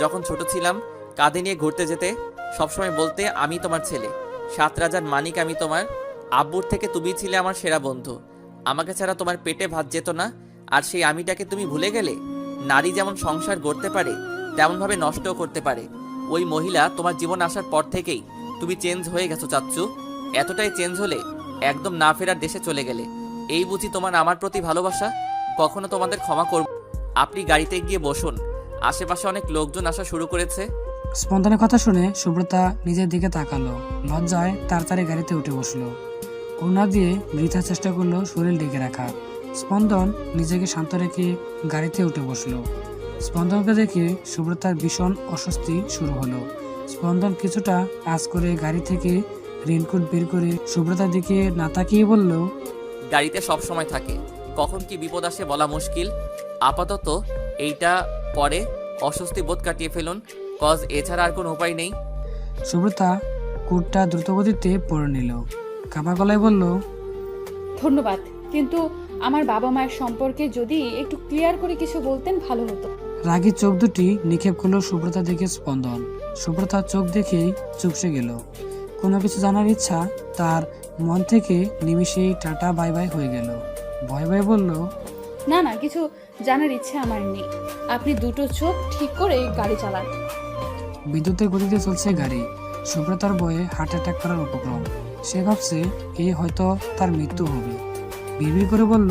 যখন ছোট ছিলাম, কাঁধে নিয়ে ঘুরতে যেতে সবসময় বলতে, আমি তোমার ছেলে। সাত রাজার মানিক আমি তোমার। আব্বুর থেকে তুমি ছিলে আমার সেরা বন্ধু। আমাকে ছাড়া তোমার পেটে ভাত যেত না। আর সেই আমিটাকে তুমি ভুলে গেলে? নারী যেমন সংসার গড়তে পারে, তেমনভাবে নষ্টও করতে পারে। ওই মহিলা তোমার জীবন আসার পর থেকেই তুমি চেঞ্জ হয়ে গেছো, চাচ্চু। এতটাই চেঞ্জ হলে একদম না ফেরার দেশে চলে গেলে। এই বুঝি তোমার আমার প্রতি ভালোবাসা? কখনো তোমাদের ক্ষমা করব? আপনি গাড়িতে গিয়ে বসুন। আশেপাশে অনেক লোকজন আসা শুরু করেছে। স্পন্দনের কথা শুনে সুব্রতা নিজের দিকে তাকালো লজ্জায় তাড়াতাড়ি গাড়িতে উঠে বসল। ওনা দিয়ে বৃথা চেষ্টা করল শরীর ডেকে রাখা স্পন্দন নিজেকে শান্ত রেখে গাড়িতে উঠে বসল। স্পন্দনকে দেখে সুব্রতার ভীষণ অস্বস্তি শুরু হলো। স্পন্দন কিছুটা আজ করে গাড়ি থেকে রেনকোট বের করে সুব্রতার দিকে না তাকিয়ে বলল গাড়িতে সব সময় থাকে। কখন কি বিপদ আসে বলা মুশকিল। আপাতত এইটা পরে অস্বস্তি বোধ কাটিয়ে ফেলুন কজ এছাড়া আর কোনো উপায় নেই। সুব্রতা কোটটা দ্রুতগতিতে পরে নিল। কাপা গলায় বলল ধন্যবাদ কিন্তু আমার বাবা মায়ের সম্পর্কে যদি একটু ক্লিয়ার করে কিছু বলতেন ভালো হতো। রাগী চোখ দুটি নিক্ষেপ করল সুব্রতা দেখে স্পন্দন। সুব্রতার চোখ দেখেই চুপসে গেল। কোনো কিছু জানার ইচ্ছা তার মন থেকে নিমিষেই টাটা বাই বাই হয়ে গেল। ভয় ভয় বলল না না কিছু জানার ইচ্ছে আমার নেই। আপনি দুটো চোখ ঠিক করে গাড়ি চালান। বিদ্যুতের গতিতে চলছে গাড়ি। সুব্রতার বয়ে হার্ট অ্যাটাক করার উপক্রম। সে ভাবছে এই হয়তো তার মৃত্যু হবে। বিড়বিড় করে বলল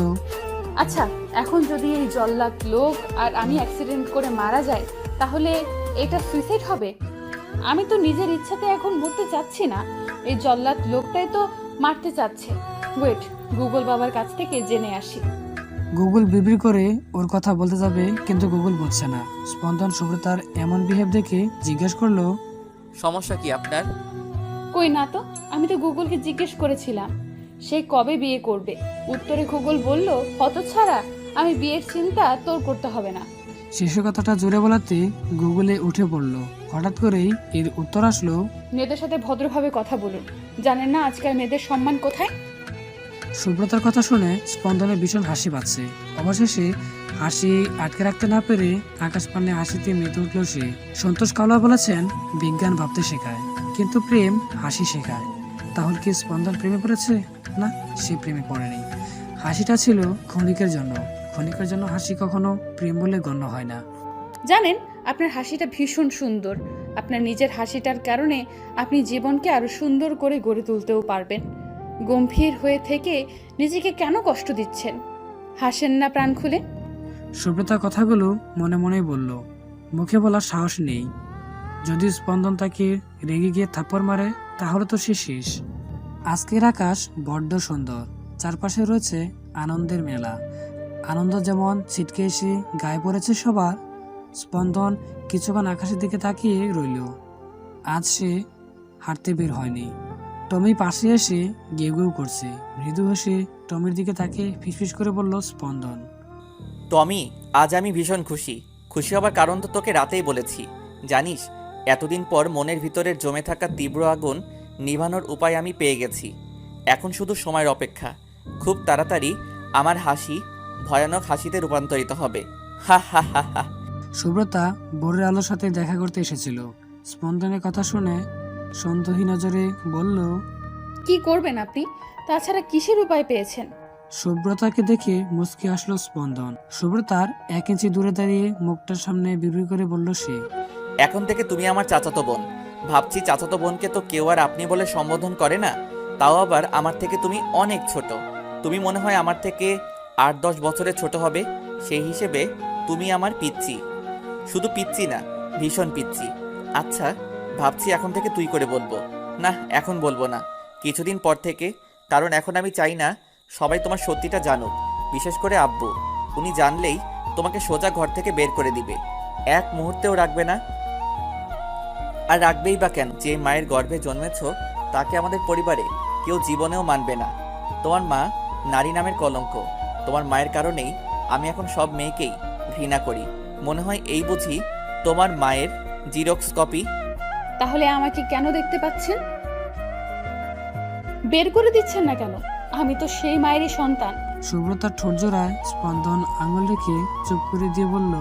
আচ্ছা এখন যদি এই জল্লাদ লোক আর আমি অ্যাক্সিডেন্ট করে মারা যাই তাহলে এটা সুইসাইড হবে? আমি তো নিজের ইচ্ছাতে এখন মরতে চাচ্ছি না। এই জল্লাদ লোকটাই তো মারতে চাচ্ছে। ওয়েট গুগল বাবার কাছ থেকে জেনে আসি। গুগল বিড়বিড় করে ওর কথা বলতে যাবে কিন্তু গুগল বুঝছে না। স্পন্দন সুব্রতার এমন বিহেভ দেখে জিজ্ঞেস করল সমস্যা কি আপনার? কই না তো আমি তো গুগলকে জিজ্ঞেস করেছিলাম সে কবে বিয়ে করবে? উত্তরে গুগল বলল হতছাড়া আমি বিয়ের চিন্তা তোর করতে হবে না। শেষ কথাটা জোরে বলাতে গুগলে উঠে পড়ল। হঠাৎ করেই এর উত্তর আসলো মেয়েদের সাথে ভদ্রভাবে কথা বলুন। জানেন না আজকাল মেয়েদের সম্মান কোথায়? সুব্রতার কথা শুনে স্পন্দনের ভীষণ হাসি পাচ্ছে। অবশেষে হাসি আটকে রাখতে না পেরে আকাশ পানে হাসিতে মেতে উঠল সে। সন্তোষ কাওলা বলেছেন, বিজ্ঞান ভাবতে শেখায়, কিন্তু প্রেম হাসি শেখায়। তাহলে কি স্পন্দন প্রেমে পড়েছে? না, সে প্রেমে পড়েনি। হাসিটা ছিল ক্ষণিকের জন্য। ক্ষণিকের জন্য হাসি কখনো প্রেম বলে গণ্য হয় না। জানেন, আপনার হাসিটা ভীষণ সুন্দর। আপনার নিজের হাসিটার কারণে আপনি জীবনকে আরও সুন্দর করে গড়ে তুলতেও পারবেন। গম্ভীর হয়ে থেকে নিজেকে কেন কষ্ট দিচ্ছেন? হাসেন না প্রাণ খুলে। সুব্রতা কথাগুলো মনে মনেই বলল, মুখে বলার সাহস নেই। যদি স্পন্দন তাকে রেগে গিয়ে থাপ্পড় মারে, তাহলে তো সে শেষ। আজকের আকাশ বড্ড সুন্দর, চারপাশে রয়েছে আনন্দের মেলা। আনন্দ যেমন ছিটকে এসে গায়ে পড়েছে সবার, স্পন্দন কিছুক্ষণ আকাশের দিকে তাকিয়ে রইল। আজ সে হাঁটতে বের হয়নি। টমি পাশে এসে গেউ গেউ করছে। মৃদু হেসে টমির দিকে তাকে ফিসফিস করে বলল স্পন্দন। টমি আজ আমি ভীষণ খুশি। খুশি হবার কারণ তো তোকে রাতেই বলেছি। জানিস এতদিন পর মনের ভিতরের জমে থাকা তীব্র আগুন নিভানোর উপায় আমি পেয়ে গেছি। এখন শুধু সময়ের অপেক্ষা। খুব তাড়াতাড়ি আমার হাসি ভয়ানক হাসিতে রূপান্তরিত হবে। হা হা হা হা। সুব্রতা বোরের আলোর সাথে দেখা করতে এসেছিল। স্পন্দনের কথা শুনে সন্দেহী নজরে বলল কি করবেন আপনি? তাছাড়া কিসের উপায় পেয়েছেন? সুব্রতাকে দেখে মুচকি আসলো স্পন্দন। সুব্রতার এক ইঞ্চি দূরে দাঁড়িয়ে মুখটার সামনে বিড়বিড় করে বলল সে এখন থেকে তুমি আমার চাচাতো বোন। ভাবছি চাচাতো বোনকে তো কেউ আর আপনি বলে সম্বোধন করে না তাও আবার আমার থেকে তুমি অনেক ছোট। তুমি মনে হয় আমার থেকে আট দশ বছরের ছোট হবে সেই হিসেবে তুমি আমার পিচ্ছি শুধু পিচ্ছি না ভীষণ পিচ্ছি আচ্ছা ভাবছি এখন থেকে তুই করে বলব। না, এখন বলব না। কিছুদিন পর থেকে, কারণ এখন আমি চাই না সবাই তোমার সত্যিটা জানুক, বিশেষ করে আব্বু। উনি জানলেই তোমাকে সোজা ঘর থেকে বের করে দিবে। এক মুহূর্তেও রাখবে না। আর রাখবেই বা কেন? যে মায়ের গর্ভে জন্মেছ, তাকে আমাদের পরিবারে কেউ জীবনেও মানবে না। তোমার মা নারী নামের কলঙ্ক। তোমার মায়ের কারণেই আমি এখন সব মেয়েকেই ঘৃণা করি। মনে হয় এই বুঝি তোমার মায়ের জিরক্স কপি তাহলে আমাকে কেন দেখতে পাচ্ছেন? বের করে দিচ্ছেন না কেন? আমি তো সেই মায়েরই সন্তান। সুব্রতার ঠোঁট জোড়ায় স্পন্দন আঙুল রেখে চুপ করে দিয়ে বলল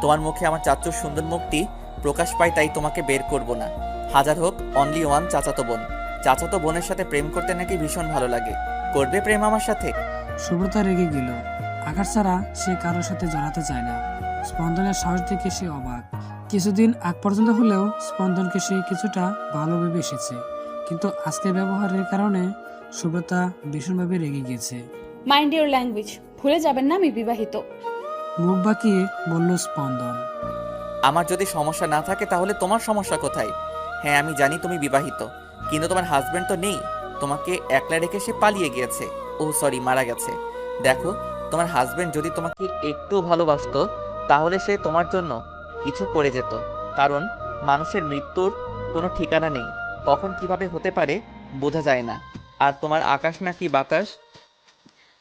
তোমার মুখে আমার চাচুর সুন্দর মুখটি প্রকাশ পায় তাই তোমাকে বের করব না। হাজার হোক অনলি ওয়ান চাচাতো বোন। চাচাতো বোনের সাথে প্রেম করতে নাকি ভীষণ ভালো লাগে। করবে প্রেম আমার সাথে? সুব্রতা রেগে গেল। আকাশ ছাড়া সে কারোর সাথে জড়াতে চায় না। স্পন্দনের সাহস দেখে সে অবাক। কিছুদিন আগ পর্যন্ত হলেও স্পন্দনকে সে কিছুটা ভালো ভেবে এসেছে। কিন্তু আজকের ব্যবহারের কারণে সুব্রতা ভীষণভাবে রেগে গিয়েছে। মাইন্ড ইউর ল্যাঙ্গুয়েজ ভুলে যাবেন না আমি বিবাহিত। মুখ বাঁকিয়ে বলল স্পন্দন। আমার যদি সমস্যা না থাকে তাহলে তোমার সমস্যা কোথায়? হ্যাঁ আমি জানি তুমি বিবাহিত কিন্তু তোমার হাজবেন্ড তো নেই। তোমাকে একলা রেখে সে পালিয়ে গিয়েছে। ও সরি মারা গেছে। দেখো তোমার হাজবেন্ড যদি তোমাকে একটু ভালোবাসতো তাহলে সে তোমার জন্য কিছু করে যেত। কারণ মানুষের মৃত্যুর কোনো ঠিকানা নেই। কখন কীভাবে হতে পারে বোঝা যায় না। আর তোমার আকাশ নাকি বাতাস?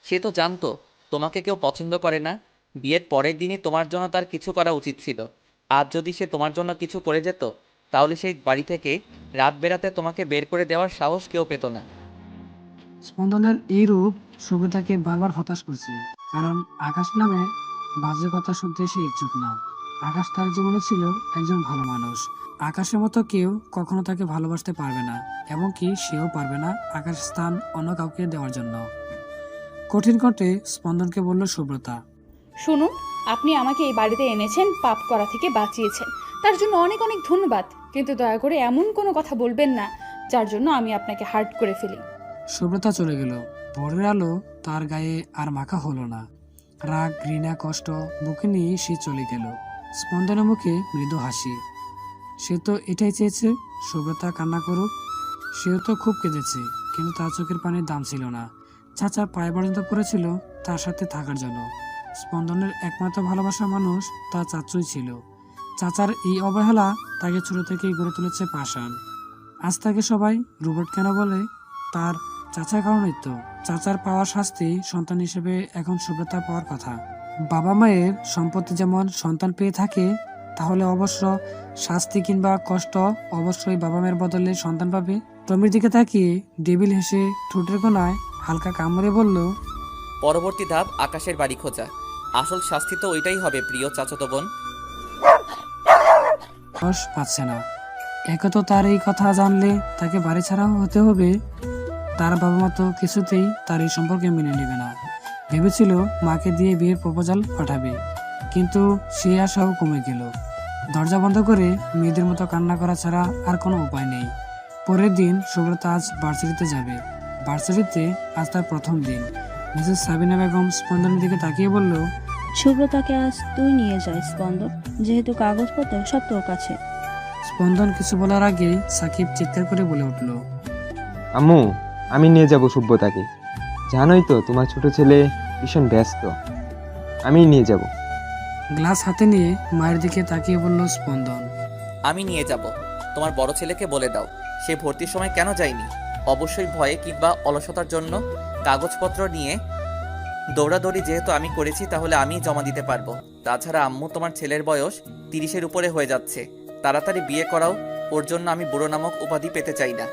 সে তো জানতো, তোমাকে কেউ পছন্দ করে না। বিয়ের পরের দিনই তোমার জন্য তার কিছু করা উচিত ছিল। আজ যদি সে তোমার জন্য কিছু করে যেত, তাহলে সেই বাড়ি থেকে রাত বেড়াতে তোমাকে বের করে দেওয়ার সাহস কেউ পেত না। স্পন্দনের এই রূপ সুব্রতাকে বারবার হতাশ করছে। কারণ আকাশ নামে বাজে কথা শুনতে সে ইচ্ছুক না। আকাশ তার জীবনে ছিল একজন ভালো মানুষ। আকাশের মতো কেউ কখনো তাকে ভালোবাসতে পারবে না এমনকি সেও পারবে না আকাশ স্থান অন্য কাউকে দেওয়ার জন্য। কঠিন কণ্ঠে স্পন্দনকে বলল সুব্রতা শুনুন আপনি আমাকে এই বাড়িতে এনেছেন পাপ করা থেকে বাঁচিয়েছেন। তার জন্য অনেক অনেক ধন্যবাদ কিন্তু দয়া করে এমন কোনো কথা বলবেন না যার জন্য আমি আপনাকে হার্ট করে ফেলি। সুব্রতা চলে গেল। ভোরের আলো তার গায়ে আর মাখা হলো না। রাগ ঘৃণা কষ্ট বুকে নিয়ে সে চলে গেল। স্পন্দনের মুখে মৃদু হাসি। সে তো এটাই চেয়েছে সুব্রতা কান্না করুক। সেও তো খুব কেঁদেছে, কিন্তু তার চোখের পানির দাম ছিল না। চাচা পায়ে পর্যন্ত পড়েছিল, তার সাথে থাকার জন্য। স্পন্দনের একমাত্র ভালোবাসার মানুষ তার চাচুই ছিল। চাচার এই অবহেলা তাকে ছোট থেকেই গড়ে তুলেছে পাষাণ। আজ তাকে সবাই রোবট কেন বলে? তার চাচার কারণেই তো। চাচার পাওয়ার শাস্তি সন্তান হিসেবে এখন সুব্রতা পাওয়ার কথা। বাবা মায়ের সম্পত্তি যেমন সন্তান পেয়ে থাকে তাহলে অবশ্য শাস্তি কিংবা কষ্ট অবশ্যই বাবা মায়ের বদলে সন্তান পাবে। টমির দিকে তাকিয়ে ডেবিল হেসে ঠোঁটের কোনায় হালকা কামড়ে বলল পরবর্তী ধাপ আকাশের বাড়ি খোঁজা। আসল শাস্তি তো ওইটাই হবে প্রিয় চাচাতো বোন। রস পাচ্ছে না। একে তো তার এই কথা জানলে তাকে বাড়ি ছাড়াও হতে হবে। তার বাবা মা তো কিছুতেই তার এই সম্পর্কে মেনে নেবে না। ভেবেছিল মাকে দিয়ে বিয়ের প্রপোজাল পাঠাবে কিন্তু সে আশাও কমে গেল। দরজা বন্ধ করে মেয়েদের মতো কান্না করা ছাড়া আর কোনো উপায় নেই। পরের দিন সুব্রতা আজ বার্সারিতে যাবে। বার্সারিতে আজ তার প্রথম দিন। মিসেস সাবিনা বেগম স্পন্দনের দিকে তাকিয়ে বলল সুব্রতাকে আজ তুই নিয়ে যাই স্পন্দন। যেহেতু কাগজপত্র সব তোর কাছে। স্পন্দন কিছু বলার আগে সাকিব চিৎকার করে বলে উঠল আম্মু আমি নিয়ে যাব সভ্যতাকে জানোই তো তোমার ছোট ছেলে ভীষণ ব্যস্ত। আমি নিয়ে যাব। গ্লাস হাতে নিয়ে মায়ের দিকে তাকিয়ে বলল স্পন্দন। আমি নিয়ে যাব। তোমার বড় ছেলেকে বলে দাও। সে ভর্তির সময় কেন যায়নি? অবশ্যই ভয়ে কিংবা অলসতার জন্য কাগজপত্র নিয়ে দৌড়াদৌড়ি যেহেতু আমি করেছি তাহলে আমি জমা দিতে পারব। তাছাড়া আম্মু তোমার ছেলের বয়স তিরিশের উপরে হয়ে যাচ্ছে। তাড়াতাড়ি বিয়ে করাও ওর জন্য আমি বুড়ো নামক উপাধি পেতে চাই না।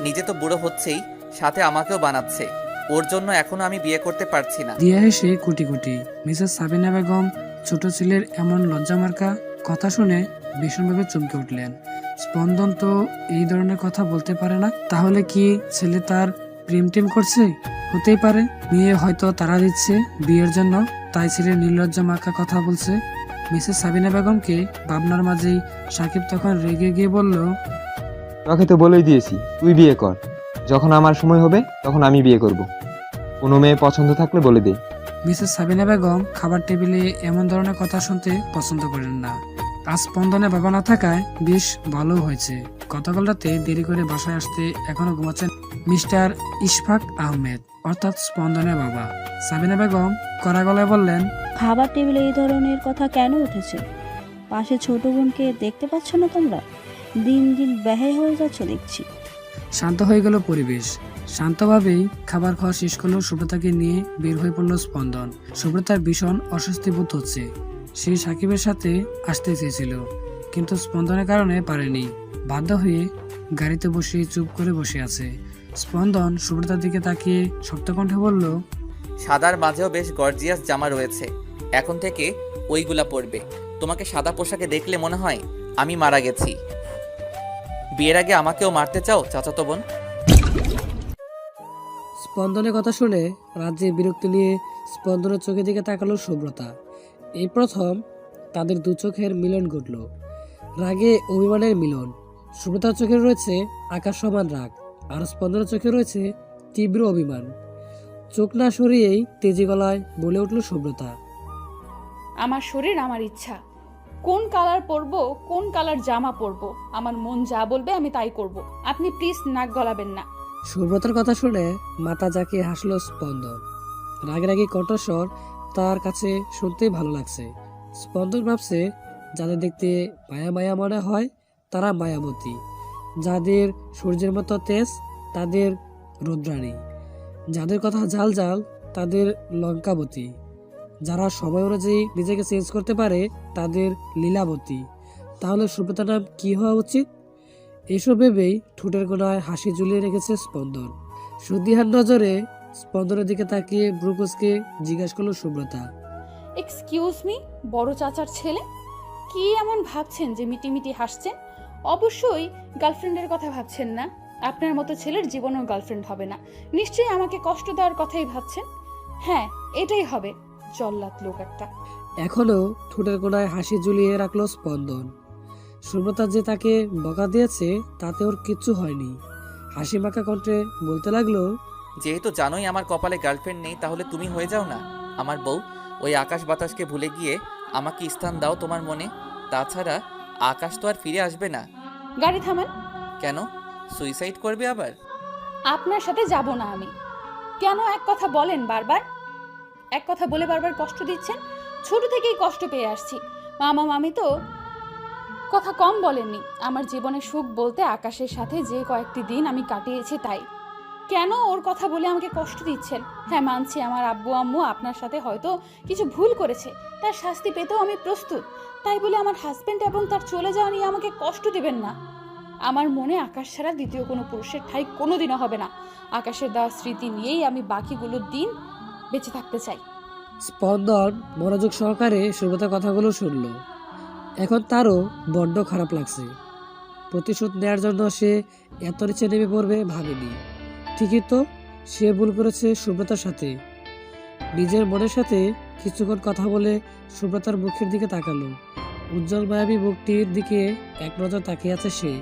নিজে তো বুড়ো হচ্ছেই সাথে আমাকেও বানাচ্ছে। ওর জন্য এখনও আমি বিয়ে করতে পারছি না। দিয়া হেসে কুটি কুটি। মিসেস সাবিনা বেগম ছোট ছেলের এমন লজ্জামার্কা কথা শুনে ভীষণভাবে চমকে উঠলেন। স্পন্দন তো এই ধরনের কথা বলতে পারে না। তাহলে কি ছেলে তার প্রেম টেম করছে? হতেই পারে। মেয়ে হয়তো তারা দিচ্ছে বিয়ের জন্য তাই ছেলে নির্লজ্জ মার্কা কথা বলছে। মিসেস সাবিনা বেগমকে ভাবনার মাঝেই সাকিব তখন রেগে গিয়ে বলল তোকে তো বলেই দিয়েছি তুই বিয়ে কর। যখন আমার সময় হবে তখন আমি বিয়ে করব। কোনো মেয়ে পছন্দ থাকলে বলে দে। মিসেস সাবিনা বেগম খাবার টেবিলে এমন ধরনের কথা শুনতে পছন্দ করেন না। আজ স্পন্দনে বাবা না থাকায় বেশ ভালো হয়েছে। গতকাল রাতে দেরি করে বাসায় আসতে এখনও ঘুমাচ্ছেন মিস্টার ইশফাক আহমেদ অর্থাৎ স্পন্দনের বাবা। সাবিনা বেগম কড়া গলায় বললেন খাবার টেবিলে এই ধরনের কথা কেন উঠেছে? পাশে ছোট বোনকে দেখতে পাচ্ছ না তোমরা? দিন দিন ব্যয় হয়ে যাচ্ছ দেখছি। শান্ত হয়ে গেল পরিবেশ। শান্তভাবেই খাবার খাওয়া শেষ করল সুব্রতাকে নিয়ে বের হয়ে পড়ল স্পন্দন। সুব্রতার ভীষণ অস্বস্তি বোধ হচ্ছে। সে সাকিবের সাথে আসতে চেয়েছিল, কিন্তু স্পন্দনের কারণে পারেনি। বাধ্য হয়ে গাড়িতে বসে চুপ করে বসে আছে। স্পন্দন সুব্রতার দিকে তাকিয়ে শক্ত কণ্ঠে বলল, সাদার মাঝেও বেশ গর্জিয়াস জামা রয়েছে। এখন থেকে ওইগুলা পরবে। তোমাকে সাদা পোশাকে দেখলে মনে হয় আমি মারা গেছি। বিয়ের আগে আমাকেও মারতে চাও চাচাতো বোন? স্পন্দনের কথা শুনে রাজ্যে বিরক্তি নিয়ে স্পন্দনের চোখের দিকে তাকালো সুব্রতা। এই প্রথম তাদের দু চোখের মিলন ঘটল। রাগে অভিমানের মিলন। সুব্রতার চোখে রয়েছে আকাশ সমান রাগ আর স্পন্দনের চোখে রয়েছে তীব্র অভিমান। চোখ না সরিয়েই তেজি গলায় বলে উঠল সুব্রতা। আমার শরীর আমার ইচ্ছা। কোন কালার পরবো, কোন কালার জামা পরবো, আমার মন যা বলবে আমি তাই করব। আপনি প্লিজ নাক গলাবেন না। সুব্রতার কথা শুনে মাথা জাকিয়ে হাসলো স্পন্দন। রাগে রাগে কণ্ঠস্বর তার কাছে শুনতেই ভালো লাগছে। স্পন্দন ভাবছে, যাদের দেখতে মায়া মায়া মনে হয়, তারা মায়াবতী। যাদের সূর্যের মতো তেজ, তাদের রুদ্রাণী। যাদের কথা জাল জাল তাদের লঙ্কাবতী। যারা সময় অনুযায়ী নিজেকে চেঞ্জ করতে পারে তাদের লীলাবতী। তাহলে সুব্রতার নাম কি হওয়া উচিত? এসব ভেবেই ঠোঁটের কোনায় হাসি ঝুলিয়ে রেখেছে স্পন্দন। সুদিহার নজরে স্পন্দনের দিকে তাকিয়ে ব্রুকুসকে জিজ্ঞাসা করল সুব্রতা। এক্সকিউজ মি বড় চাচার ছেলে? কি এমন ভাবছেন যে মিটিমিটি হাসছেন? অবশ্যই গার্লফ্রেন্ডের কথা ভাবছেন না। আপনার মতো ছেলের জীবনেও গার্লফ্রেন্ড হবে না। নিশ্চয়ই আমাকে কষ্ট দেওয়ার কথাই ভাবছেন? হ্যাঁ এটাই হবে। জল্লাদ লোক একটা। এখনও ঠোঁটের কোনায় হাসি ঝুলিয়ে রাখল স্পন্দন। সুব্রতা যে তাকে বকা দিয়েছে তাতে ওর কিচ্ছু হয়নি। হাসি মাখা কণ্ঠে বলতে লাগল যেহেতু জানোই আমার কপালে গার্লফ্রেন্ড নেই তাহলে তুমি হয়ে যাও না। আমার বউ ওই আকাশ বাতাসকে ভুলে গিয়ে আমাকে স্থান দাও তোমার মনে। তাছাড়া আকাশ তো আর ফিরে আসবে না। গাড়ি থামান। কেন? সুইসাইড করবে আবার? আপনার সাথে যাব না আমি। কেন এক কথা বলেন বারবার? এক কথা বলে বারবার কষ্ট দিচ্ছেন? ছোট থেকেই কষ্ট পেয়ে আসছি। মামা, মামি তো কথা কম বলেননি। আমার জীবনে সুখ বলতে আকাশের সাথে যে কয়েকটি দিন আমি কাটিয়েছি তাই। কেন ওর কথা বলে আমাকে কষ্ট দিচ্ছেন? হ্যাঁ মানছি আমার আব্বু, আম্মু আপনার সাথে হয়তো কিছু ভুল করেছে। তার শাস্তি পেতেও আমি প্রস্তুত। তাই বলে আমার হাজব্যান্ড এবং তার চলে যাওয়া নিয়ে আমাকে কষ্ট দিবেন না। আমার মনে আকাশ ছাড়া দ্বিতীয় কোনো পুরুষের ঠাই কোনোদিনও হবে না। আকাশের দেওয়া স্মৃতি নিয়েই আমি বাকিগুলো দিন বেঁচে থাকতে চাই। স্পন্দন মনোযোগ সহকারে সুব্রতার কথাগুলো শুনল। এখন তারও বড্ড খারাপ লাগছে। প্রতিশোধ নেওয়ার জন্য সে এত নিচে নেমে পড়বে ভাবেনি। ঠিকই তো, সে ভুল করেছে সুব্রতার সাথে। নিজের মনের সাথে কিছুক্ষণ কথা বলে সুব্রতার মুখের দিকে তাকালো। উজ্জ্বল মায়াবী মুখটির দিকে এক নজর তাকিয়ে আছে সে।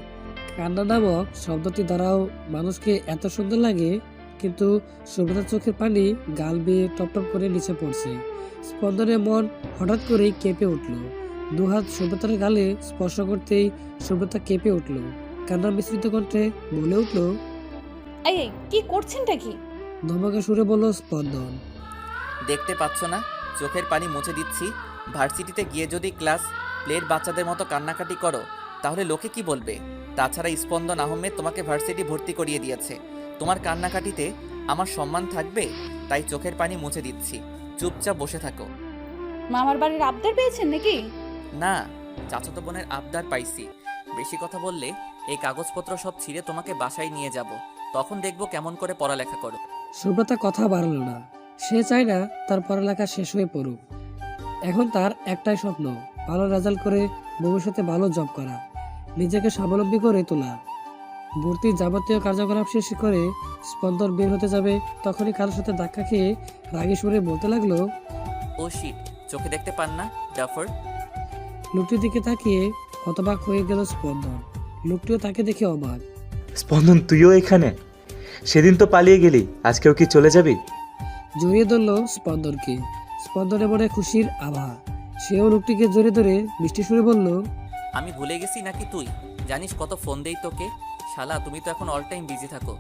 কান্না নামক শব্দটি দ্বারাও মানুষকে এত সুন্দর লাগে কিন্তু সুব্রতার চোখের পানি গাল বেয়ে টপটপ করে নিচে পড়ছে। স্পন্দনের মন হঠাৎ করেই কেঁপে উঠল। দুহাত সুব্রতার গালে স্পর্শ করতেই সুব্রতা কেঁপে উঠল। কান্নার মিশ্রিত কণ্ঠে বলে উঠল এই, কি করছেনটা কি? ধমকে সুরে বলল স্পন্দন দেখতে পাচ্ছ না? চোখের পানি মুছে দিচ্ছি। ভার্সিটিতে গিয়ে যদি ক্লাস প্লেট বাচ্চাদের মতো কান্নাকাটি করো তাহলে লোকে কি বলবে? তাছাড়া স্পন্দন আহমেদ তোমাকে ভার্সিটি ভর্তি করিয়ে দিয়েছে। তোমার কান্নাকাটিতে আমার সম্মান থাকবে তাই চোখের পানি মুছে দিচ্ছি। চুপচাপ বসে থাকো। মামার বাড়ির আবদার পেয়েছেন নাকি? না চাচাতো বোনের আবদার পাইছি। বেশি কথা বললে এই কাগজপত্র সব ছিঁড়ে তোমাকে বাসায় নিয়ে যাব। তখন দেখব কেমন করে পড়ালেখা করো। সুব্রতা কথা বাড়ালো না। সে চায় না তার পড়ালেখা শেষ হয়ে পড়ুক। এখন তার একটাই স্বপ্ন ভালো রেজাল্ট করে ভবিষ্যতে ভালো জব করা। নিজেকে স্বাবলম্বী করে তোলা। ভর্তির যাবতীয় কার্যকলাপ শেষ করে স্পন্দন বের হতে যাবে তখনই কারোর সাথে ধাক্কা খেয়ে রাগে সুরে বলতে লাগল ও শিট চোখে দেখতে পান না ডাফর লোকটির দিকে তাকিয়ে হতবাক হয়ে গেল স্পন্দন। লোকটিও তাকে দেখে অবাক। স্পন্দন তুইও এখানে? সেদিন তো পালিয়ে গেলি আজকেও কি চলে যাবি? জড়িয়ে ধরল স্পন্দনকে। স্পন্দনে মনে খুশির আভা। সেও লোকটিকে জড়িয়ে ধরে মিষ্টি সুরে বলল আমি ভুলে গেছি নাকি তুই? জানিস কত ফোন দেই তোকে? শালা তুমি তো এখন অল টাইম বিজি থাকো।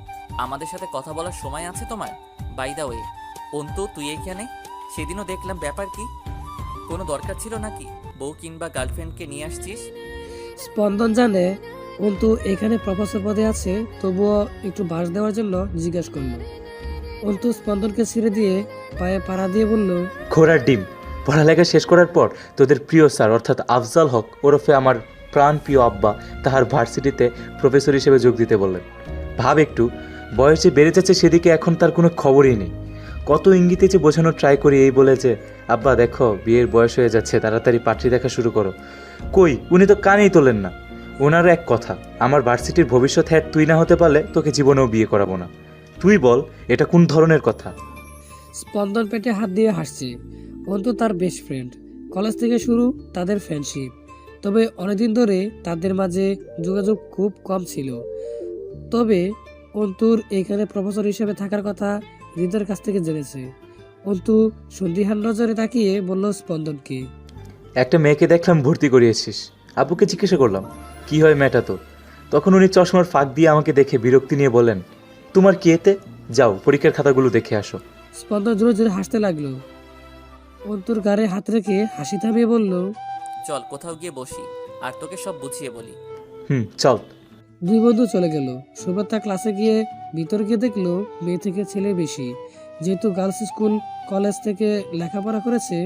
আমাদের সাথে কথা বলার সময় আছে তোমার? বাই দা ওয়ে অন্তু তুই এখানে? সেদিনও দেখলাম ব্যাপার কি? কোনো দরকার ছিল নাকি? বউ কিংবা গার্লফ্রেন্ডকে নিয়ে আসছিস? স্পন্দন জানে অন্তু এখানে প্রফেসর পদে আছে তবুও একটু বাস দেওয়ার জন্য জিজ্ঞাসা করল। অন্তু স্পন্দনকে ছেড়ে দিয়ে পায়ে পাড়া দিয়ে বলল ঘোড়ার ডিম পড়ালেখা শেষ করার পর তোদের প্রিয় স্যার অর্থাৎ আফজাল হক ওরফে আমার প্রাণ প্রিয় আব্বা তাহার ভার্সিটিতে প্রফেসর হিসেবে যোগ দিতে বললেন। ভাব একটু, বয়স যে বেড়ে যাচ্ছে সেদিকে এখন তার কোনো খবরই নেই। কত ইঙ্গিতে যে বোঝানোর ট্রাই করি এই বলে যে, আব্বা, দেখো, বিয়ের বয়স হয়ে যাচ্ছে, তাড়াতাড়ি পাত্রী দেখা শুরু করো। কই, উনি তো কানেই তোলেন না। ওনারও এক কথা, আমার ভার্সিটির ভবিষ্যৎ হ্যাট তুই না হতে পারলে তোকে জীবনেও বিয়ে করাবো না। তুই বল, এটা কোন ধরনের কথা? স্পন্দন পেটে হাত দিয়ে হাসছে। অন্তু তার বেস্ট ফ্রেন্ড কলেজ থেকে শুরু, তাদের ফ্রেন্ডশিপ তবে অনেকদিন ধরে তাদের মাঝে যোগাযোগ খুব কম ছিল। তবে অন্তুর এখানে প্রফেসর হিসেবে থাকার কথা হৃদয়ের কাছ থেকে জেনেছে। অন্তু সন্ধিহান নজরে তাকিয়ে বলল স্পন্দনকে একটা মেয়েকে দেখলাম ভর্তি করিয়েছিস। আব্বুকে জিজ্ঞাসা করলাম কি হয় মেয়েটা তো তখন উনি চশমার ফাঁক দিয়ে আমাকে দেখে বিরক্তি নিয়ে বলেন তোমার কি এতে? যাও পরীক্ষার খাতাগুলো দেখে আসো। স্পন্দন জোরে জোরে হাসতে লাগল। অন্তুর গাড়ে হাত রেখে হাসি থামিয়ে বলল চল কোথাও গিয়ে বসি আর তোকে সব বুঝিয়ে বলি। হুম চল। দুই বন্ধু চলে গেল। সুব্রতা ক্লাসে গিয়ে ভিতর গিয়ে দেখল মেয়ে থেকে ছেলে বেশি। যেহেতু গার্লস স্কুল কলেজ থেকে লেখাপড়া করেছে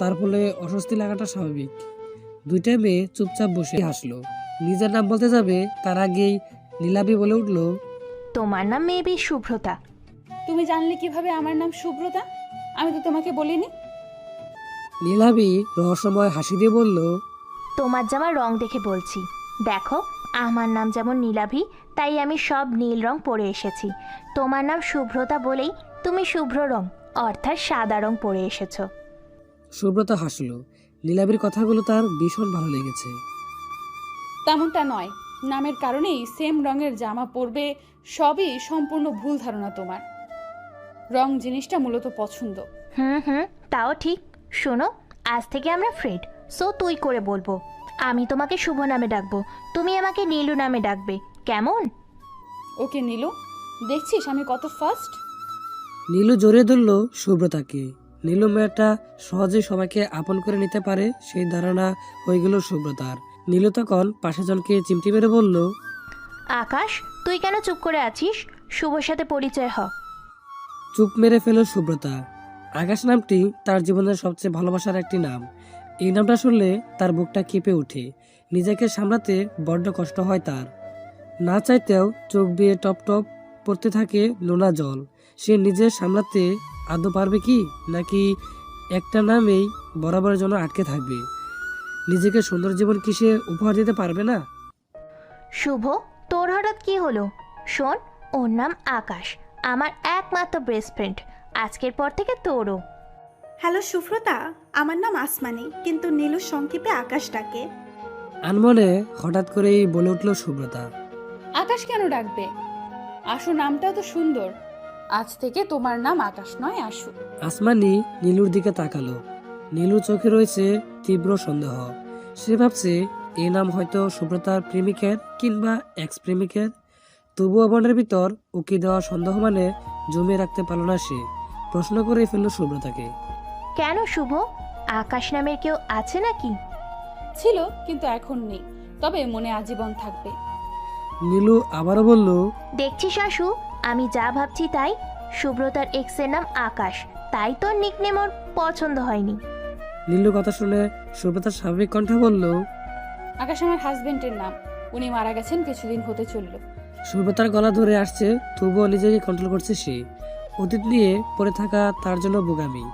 তার ফলে অস্বস্তি লাগাটা স্বাভাবিক। দুইটা মেয়ে চুপচাপ বসে হাসলো। নিজের নাম বলতে যাবে তার আগেই নীলাবি বলে উঠল তোমার নাম মেবি শুভ্রতা তুমি জানলে কীভাবে আমার নাম শুভ্রতা আমি তো তোমাকে বলিনি। নীলাবি রহস্যময় হাসি দিয়ে বলল তোমার জামার রং দেখে বলছি। দেখো আমার নাম যেমন নীলাভি তাই আমি সব নীল রং পরে এসেছি। তোমার নাম শুভ্রতা বলেই তুমি শুভ্র রং অর্থাৎ সাদা রং পরে এসেছ। সুব্রতা হাসলো। নীলাবির কথাগুলো তার ভীষণ ভালো লেগেছে। তেমনটা নয়। নামের কারণেই সেম রঙের জামা পরবে সবই সম্পূর্ণ ভুল ধারণা তোমার। রং জিনিসটা মূলত পছন্দ। হুম হুম তাও ঠিক। শোনো আজ থেকে আমরা ফ্রেন্ড সো তুই করে বলব। আমি তোমাকে শুভ নামে ডাকবো তুমি আমাকে নীলু নামে ডাকবে কেমন? ওকে নীলু দেখছিস আমি কত ফার্স্ট নীলু জড়িয়ে ধরল সুব্রতাকে। নীলু মেয়েটা সহজেই সবাইকে আপন করে নিতে পারে সেই ধারণা হয়ে গেল সুব্রতার। নীলু তখন পাশে জনকে চিমটি মেরে বলল আকাশ তুই কেন চুপ করে আছিস? শুভর সাথে পরিচয় হ। চুপ মেরে ফেল সুব্রতা। আকাশ নামটি তার জীবনের সবচেয়ে ভালোবাসার একটি নাম। এই নামটা শুনলে তার বুকটা কেঁপে ওঠে। নিজেকে সামলাতে বড্ড কষ্ট হয় তার। না চাইতেও চোখ দিয়ে টপ টপ পড়তে থাকে নোনা জল। সে নিজে সামলাতে আদৌ পারবে কি, নাকি একটা নামেই বরাবরের জন্য আটকে থাকবে? নিজেকে সুন্দর জীবন কি সে উপহার দিতে পারবে না? শুভ, তোর হঠাৎ কি হলো? শোন, ওর নাম আকাশ, আমার একমাত্র বেস্ট ফ্রেন্ড আজকের পর থেকে তোরও। হ্যালো সুব্রতা আমার নাম আসমানি কিন্তু নীলু সংক্ষেপে আকাশ ডাকে। আনমনে হঠাৎ করেই বলে উঠল সুব্রতা। আকাশ কেন ডাকবে? আশু নামটাও তো সুন্দর। আজ থেকে তোমার নাম আকাশ নয় আশু আসমানি নীলুর দিকে তাকালো। নীলুর চোখে রয়েছে তীব্র সন্দেহ। সে ভাবছে এ নাম হয়তো সুব্রতার প্রেমিকের কিংবা এক্স প্রেমিকের তবুও মনের ভিতর উকি দেওয়া সন্দেহ মানে জমিয়ে রাখতে পারল না সে। প্রশ্ন করে ফেলল সুব্রতাকে কেন শুভ? আকাশ নামের কেউ আছে নাকি? ছিল কিন্তু এখন নেই। তবে মনে আজীবন থাকবে। নীলু আবারও বলল দেখছি শাশু আমি যা ভাবছি তাই। সুব্রতার এক্সের নাম আকাশ। তাই তোর নিকনেম ওর পছন্দ হয়নি। নীলু কথা শুনে সুব্রতার স্বাভাবিক কণ্ঠে বলল আকাশ আমার হাজবেন্ডের নাম। উনি মারা গেছেন কিছুদিন হতে চলল। সুব্রতার গলা ধরে আসছে তবুও নিজেকে কন্ট্রোল করছে সে। অতীত নিয়ে পড়ে থাকা তার জন্য বোগামি।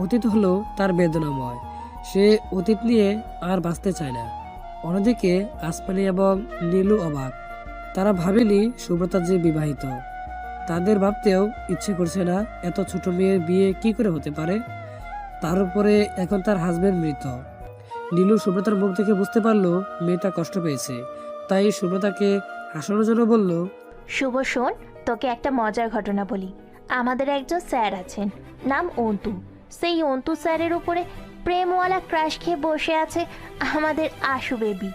অতীত হলো তার বেদনাময়। সে অতীত নিয়ে আর বাঁচতে চায় না। অন্যদিকে আসমানি এবং নীলু অবাক। তারা ভাবেনি সুব্রতা যে বিবাহিত। তাদের ভাবতেও ইচ্ছে করছে না, এত ছোট মেয়ের বিয়ে কি করে হতে পারে? তার উপরে এখন তার হাজবেন্ড মৃত। নীলু সুব্রতার মুখ থেকে বুঝতে পারল, মেয়েটা কষ্ট পেয়েছে। তাই সুব্রতাকে হাসানোর জন্য বলল, শুভ শোন, তোকে একটা মজার ঘটনা বলি। আমাদের একজন স্যার আছেন। নাম অন্তু। সেই অন্তু স্যারের উপরে প্রেমওয়ালা ক্রাশ খেয়ে বসে আছে আমাদের আশু বেবি।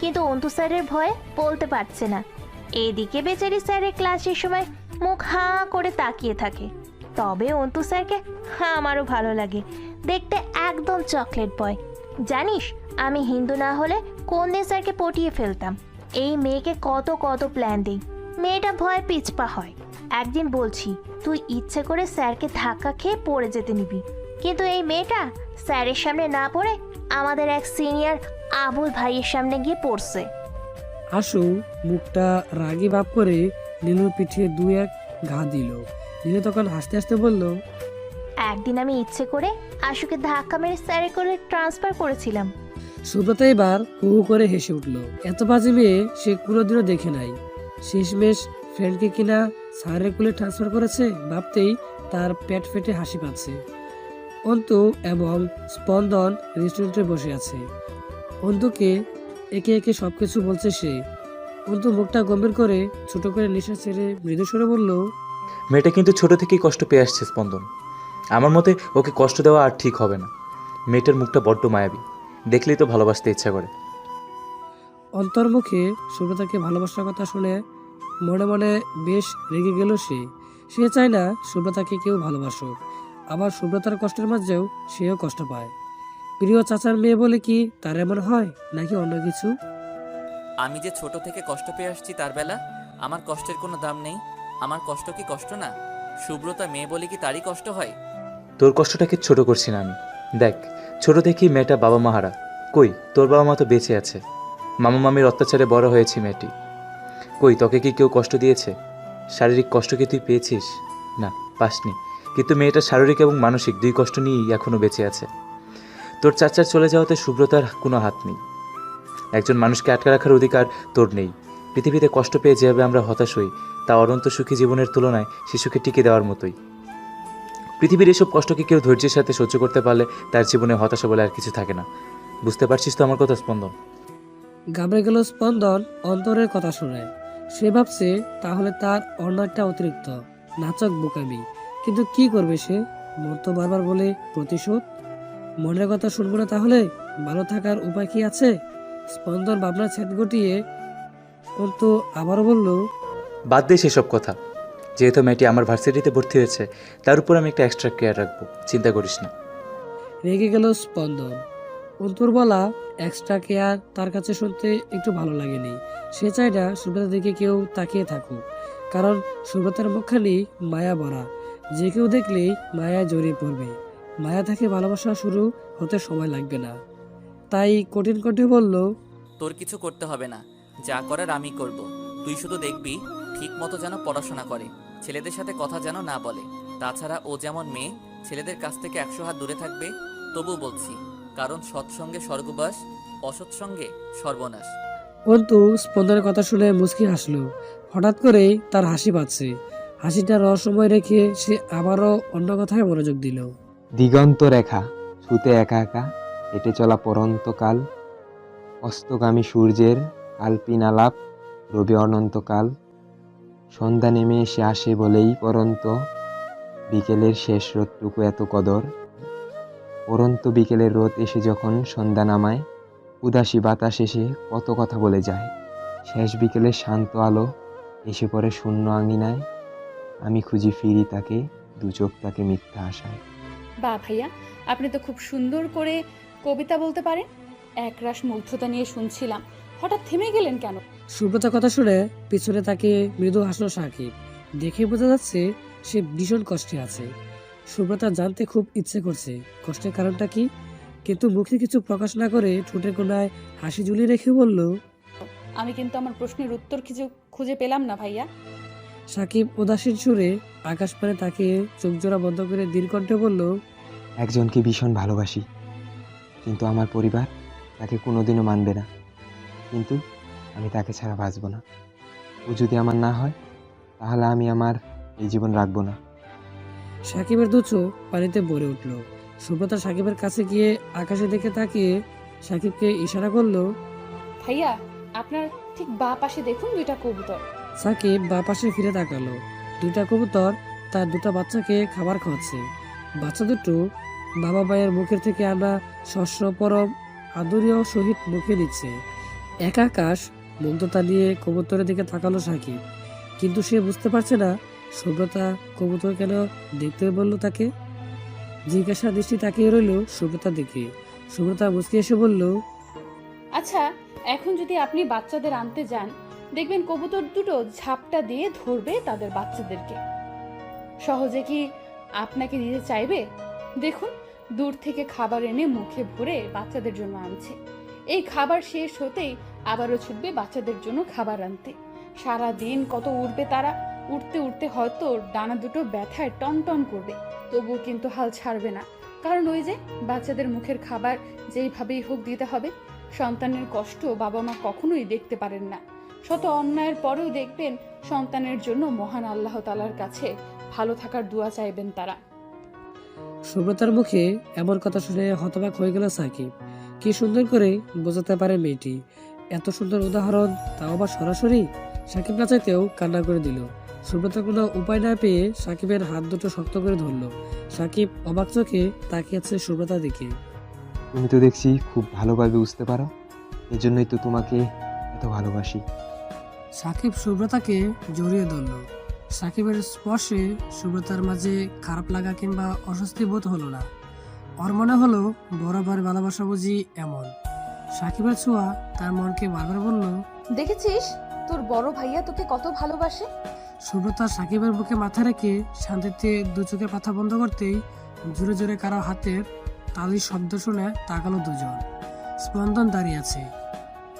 কিন্তু অন্তু স্যারের ভয়ে বলতে পারছে না। এদিকে বেচারি স্যারের ক্লাসের সময় মুখ হাঁ করে তাকিয়ে থাকে। তবে অন্তু স্যারকে আমারও ভালো লাগে। দেখতে একদম চকলেট বয়। জানিস, আমি হিন্দু না হলে কোন দিন স্যারকে পটিয়ে ফেলতাম। এই মেয়েকে কত কত প্ল্যান দিই। মেয়েটা ভয় পিছপা হয়। একদিন বলছি তুই ইচ্ছে করে স্যারকে ধাক্কা খেয়ে পড়ে যেতে নিবি। কিন্তু এই মেয়েটা স্যারের সামনে না পড়ে আমাদের এক সিনিয়র আবুল ভাইয়ের সামনে গিয়ে পড়ছে। আশু মুখটা রাগি ভাব করে নীলুর পিঠে দু এক ঘা দিল। নীলু তখন হাসতে হাসতে বলল একদিন আমি ইচ্ছে করে আশুকে ধাক্কা মেরে স্যারের কোলে ট্রান্সফার করেছিলাম। সুব্রতা এবার হু হু করে হেসে উঠল। এত বাজে মেয়ে সে কোনোদিনও দেখে নাই। শেষমেশ ফ্রেন্ডকে কিনা স্যারের কুলে ট্রান্সফার করেছে ভাবতেই তার পেট ফেটে হাসি পাচ্ছে। অন্তু এবং স্পন্দন রেস্টুরেন্টে বসে আছে। অন্তুকে একে একে সবকিছু বলছে সে। অন্তু মুখটা গম্ভীর করে ছোট করে নিঃশ্বাস ছেড়ে মৃদু স্বরে বলল মেয়েটা কিন্তু ছোট থেকেই কষ্ট পেয়ে আসছে স্পন্দন। আমার মতে ওকে কষ্ট দেওয়া আর ঠিক হবে না। মেয়েটার মুখটা বড্ড মায়াবী। দেখলেই তো ভালোবাসতে ইচ্ছা করে। অন্তর্মুখে সুব্রতাকে ভালোবাসার কথা শুনে মনে মনে বেশ রেগে গেল সে। সে চায় না সুব্রতাকে কেউ ভালোবাসুক। আবার সুব্রতার কষ্টের মাঝেও সেও কষ্ট পায়। প্রিয় চাচার মেয়ে বলে কি তার এমন হয় নাকি অন্য কিছু? আমি যে ছোট থেকে কষ্ট পেয়ে আসছি তার বেলা আমার কষ্টের কোনো দাম নেই। আমার কষ্ট কি কষ্ট না? সুব্রতা মেয়ে বলে কি তারই কষ্ট হয়? তোর কষ্টটাকে ছোট করছি না আমি দেখ ছোট থেকেই মেয়েটা বাবা মা হারা কই তোর বাবা মা তো বেঁচে আছে। মামা মামির অত্যাচারে বড় হয়েছি মেয়েটি। কই, তোকে কি কেউ কষ্ট দিয়েছে? শারীরিক কষ্ট কি তুই পেয়েছিস? না, পাসনি। কিন্তু মেয়েটা শারীরিক এবং মানসিক দুই কষ্ট নিয়েই এখনও বেঁচে আছে। তোর চাচার চলে যাওয়াতে সুব্রতার কোনো হাত নেই। একজন মানুষকে আটকে রাখার অধিকার তোর নেই। পৃথিবীতে কষ্ট পেয়ে যেভাবে আমরা হতাশ হই, তা অনন্ত সুখী জীবনের তুলনায় শিশুকে টিকে দেওয়ার মতোই। পৃথিবীর এসব কষ্টকে কেউ ধৈর্যের সাথে সহ্য করতে পারলে তার জীবনে হতাশা বলে আর কিছু থাকে না। বুঝতে পারছিস তো আমার কথা, স্পন্দন? গাবড়ে গেল স্পন্দন অন্তরের কথা শুনে। সে ভাবছে তাহলে তার অন্যটা অতিরিক্ত। নাচক বোকামি। কিন্তু কি করবে সে? মন তো বারবার বলে প্রতিশোধ? মনের কথা শুনব না তাহলে? ভালো থাকার উপায় কি আছে? স্পন্দন ভাবনা ছেদ গটিয়ে অন্তু আবারও বলল বাদ দিয়ে সেসব কথা। যেহেতু মেয়েটি আমার ভার্সিটিতে ভর্তি হয়েছে তার উপর আমি একটা এক্সট্রা কেয়ার রাখব। চিন্তা করিস না। রেগে গেল স্পন্দন। অন্তুর বলা এক্সট্রা কেয়ার তার কাছে শুনতে একটু ভালো লাগেনি। সে চায় না সুব্রতার দিকে কেউ তাকিয়ে থাকুক, কারণ সুব্রতার মুখখানি মায়া ভরা। যে কেউ দেখলেই মায়া জড়িয়ে পড়বে। মায়া থেকে ভালোবাসা শুরু হতে সময় লাগবে না। তাই কঠিন কঠিন বলল, তোর কিছু করতে হবে না। যা করার আমি করব। তুই শুধু দেখবি ঠিক মতো যেন পড়াশোনা করে। ছেলেদের সাথে কথা যেন না বলে। তাছাড়া ও যেমন মেয়ে, ছেলেদের কাছ থেকে একশো হাত দূরে থাকবে তবু বলছি। কারণ সৎসঙ্গে স্বর্গবাস অসৎসঙ্গে সর্বনাশ। অন্তু স্পন্দনের কথা শুনে মুচকি হাসলো। হঠাৎ করেই তার হাসি পাচ্ছে। হাসিটা রহস্যময় রেখে সে আবারও অন্য কথায় মনোযোগ দিল। দিগন্ত রেখা ছুতে একা একা হেঁটে চলা পরন্তকাল অস্তগামী সূর্যের আলপিন আলাপ রবি অনন্তকাল সন্ধ্যা নেমে এসে আসে বলেই পরন্ত বিকেলের শেষ রোদটুকু এত কদর। পরন্ত বিকেলের রোদ এসে যখন সন্ধ্যা নামায় উদাসী বাতাস এসে কত কথা বলে যায়। শেষ বিকেলের শান্ত আলো এসে পড়ে শূন্য আঙিনায়। আমি খুঁজি ফিরি তাকে দু চোখ তাকে মিথ্যা আশায়। বা ভাইয়া আপনি তো খুব সুন্দর করে কবিতা বলতে পারেন। একরাশ মুগ্ধতা নিয়ে শুনছিলাম। হঠাৎ থেমে গেলেন কেন? সুব্রতার কথা শুনে পিছনে তাকে মৃদু হাসলো সাকিব। দেখে বোঝা যাচ্ছে সে ভীষণ কষ্টে আছে। সুব্রতা জানতে খুব ইচ্ছে করছে। কষ্টের কারণটা কি? কিন্তু মুখে কিছু প্রকাশ না করে ঠোঁটের কোনায় হাসি ঝুলিয়ে রেখে বলল আমি কিন্তু আমার প্রশ্নের উত্তর কিছু খুঁজে পেলাম না ভাইয়া। সাকিব উদাসীন সুরে আকাশ পানে তাকে চোখ জোড়া বন্ধ করে দীর্ঘণ্ঠে বলল একজনকে ভীষণ ভালোবাসি কিন্তু আমার পরিবার তাকে কোনোদিনও মানবে না। কিন্তু আমি তাকে ছাড়া বাঁচব না। ও যদি আমার না হয় তাহলে আমি আমার এই জীবন রাখব না। সাকিবের দু চোখ পানিতে ভরে উঠল। সুব্রতা সাকিবের কাছে গিয়ে আকাশে দেখে তাকিয়ে সাকিবকে ইশারা করল ভাইয়া আপনার ঠিক বা পাশে দেখুন দুইটা কবুতর। সাকিব বা পাশে ফিরে তাকালো। দুইটা কবুতর তার দুটো বাচ্চাকে খাবার খাওয়াচ্ছে। বাচ্চা দুটো বাবা মায়ের মুখের থেকে আনা শস্য পরম আদরীয় সহিত মুখে নিচ্ছে। এক আকাশ মুগ্ধতা নিয়ে কবুতরের দিকে তাকালো সাকিব। কিন্তু সে বুঝতে পারছে না সুব্রতা কবুতর কেন দেখতে বলল তাকে? জিজ্ঞাসা দৃষ্টি তাকিয়ে রইল সুব্রতার দিকে সুব্রতা মুচকি এসে বলল আচ্ছা এখন যদি আপনি বাচ্চাদের আনতে যান, দেখবেন কবুতর দুটো ঝাপটা দিয়ে ধরবে তাদের বাচ্চাদেরকে। সহজে কি আপনাকে দিতে চাইবে? দেখুন, দূর থেকে খাবার এনে মুখে ভরে বাচ্চাদের জন্য আনছে। এই খাবার শেষ হতেই আবারও ছুটবে বাচ্চাদের জন্য খাবার আনতে। সারা দিন কত উঠবে তারা। উঠতে উঠতে হয়তো ডানা দুটো ব্যথায় টন টন করবে, তবুও কিন্তু হাল ছাড়বে না। কারণ ওই যে বাচ্চাদের মুখের খাবার যেইভাবেই হোক দিতে হবে, সন্তানের কষ্ট বাবা মা কখনোই দেখতে পারেন না। শত অন্যায়ের পরেও দেখবেন সন্তানের জন্য মহান আল্লাহ তালার কাছে ভালো থাকার দোয়া চাইবেন তারা। সুব্রতার মুখে এমন কথা শুনে হতবাক হয়ে গেল সাকিব। কি সুন্দর করে বোঝাতে পারে মেয়েটি। এত সুন্দর উদাহরণ তাও আবার সরাসরি? সাকিব না চাইতেও কান্না করে দিল। সুব্রতা কোনো উপায় না পেয়ে সাকিবের হাত দুটো শক্ত করে ধরলো। সাকিব অবাক চোখে তাকিয়েছে সুব্রতার দিকে। তুমি তো দেখছি খুব ভালোভাবে বুঝতে পারো। এজন্যই তো তোমাকে এত ভালোবাসি। সাকিব সুব্রতাকে জড়িয়ে ধরল। সাকিবের স্পর্শে সুব্রতার মাঝে খারাপ লাগা কিংবা অস্বস্তি বোধ হলো না। ওর মনে হলো বরাবর ভালোবাসা বুঝি এমন। সাকিবের ছোঁয়া তার মনকে বারবার বলল দেখেছিস? তোর বড় ভাইয়া তোকে কত ভালোবাসে? সুব্রতা সাকিবের বুকে মাথা রেখে শান্তিতে দু চোখে পাথা বন্ধ করতেই জোরে জোরে কারও হাতের তালির শব্দ শুনে তাকালো দুজন। স্পন্দন দাঁড়িয়ে আছে।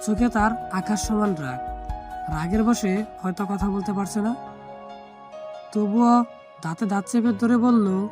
চোখে তার আকাশ সমান রাগ। রাগের বসে হয়তো কথা বলতে পারছে না। তবুও দাঁতে দাঁত চেপে ধরে বলল